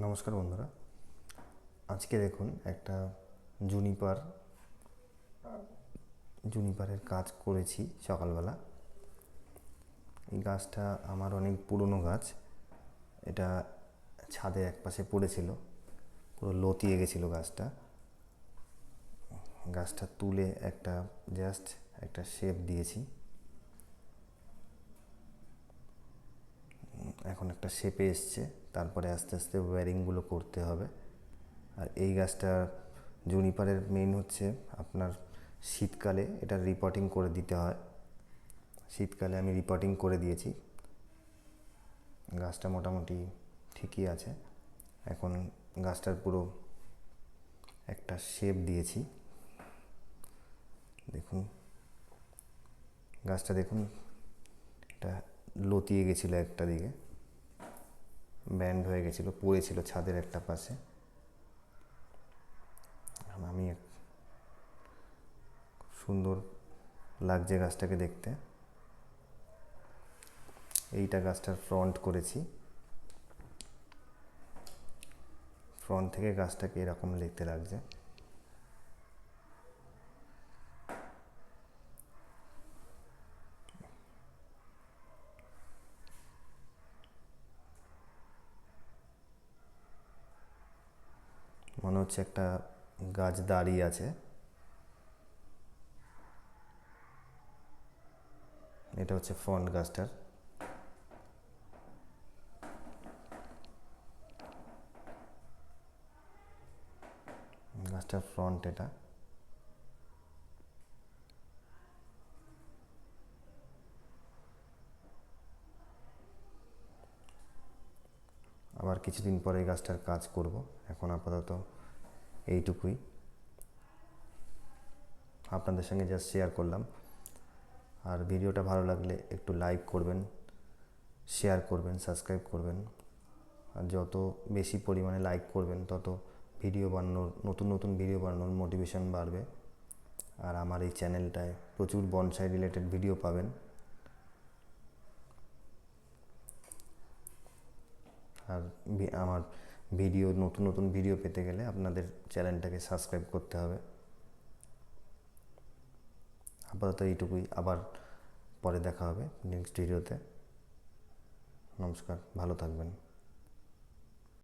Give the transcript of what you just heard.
নমস্কার বন্ধুরা। আজকে দেখুন একটা জুনিপার, জুনিপারের কাজ করেছি সকালবেলা। এই গাছটা আমার অনেক পুরনো গাছ। এটা ছাদে একপাশে পড়েছিল, পুরো লতিয়ে গেছিল গাছটা। গাছটা তুলে একটা জাস্ট একটা শেপ দিয়েছি। এখন একটা শেপে এসছে, তারপরে আস্তে আস্তে ওয়্যারিংগুলো করতে হবে। আর এই গাছটা জুনিপারের মেইন হচ্ছে আপনার শীতকালে এটা রিপোর্টিং করে দিতে হয়। শীতকালে আমি রিপোর্টিং করে দিয়েছি। গাছটা মোটামুটি ঠিকই আছে। এখন গাছটার পুরো একটা শেপ দিয়েছি। দেখুন, গাছটা দেখুন, এটা লতিয়ে গেছিল একটা দিকে। ব্যান্ড হয়ে গেছিল, পড়েছিল ছাদের একটা পাশে। আমি সুন্দর লাগছে গাছটাকে দেখতে। এইটা গাছটার ফ্রন্ট করেছি। ফ্রন্ট থেকে গাছটাকে এরকম দেখতে লাগছে। মনে হচ্ছে একটা গাছ দাঁড়িয়ে আছে। এটা হচ্ছে ফ্রন্ট গাছটার। গাছটার ফ্রন্ট এটা। আবার কিছুদিন পরে এই গাছটার কাজ করব। এখন আপাতত এইটুকুই। আপনাদের সঙ্গে জাস্ট শেয়ার করলাম। আর ভিডিওটা ভালো লাগলে একটু লাইক করবেন শেয়ার করবেন সাবস্ক্রাইব করবেন। আর যত বেশি পরিমাণে লাইক করবেন, তত ভিডিও বানানোর, নতুন নতুন ভিডিও বানানোর মোটিভেশন বাড়বে। আর আমার এই চ্যানেলটায় প্রচুর বনসাই রিলেটেড ভিডিও পাবেন। আর আমার ভিডিও, নতুন নতুন ভিডিও পেতে গেলে আপনাদের চ্যানেলটাকে সাবস্ক্রাইব করতে হবে। আপাতত এইটুকুই, আবার পরে দেখা হবে নেক্সট ভিডিওতে। নমস্কার, ভালো থাকবেন।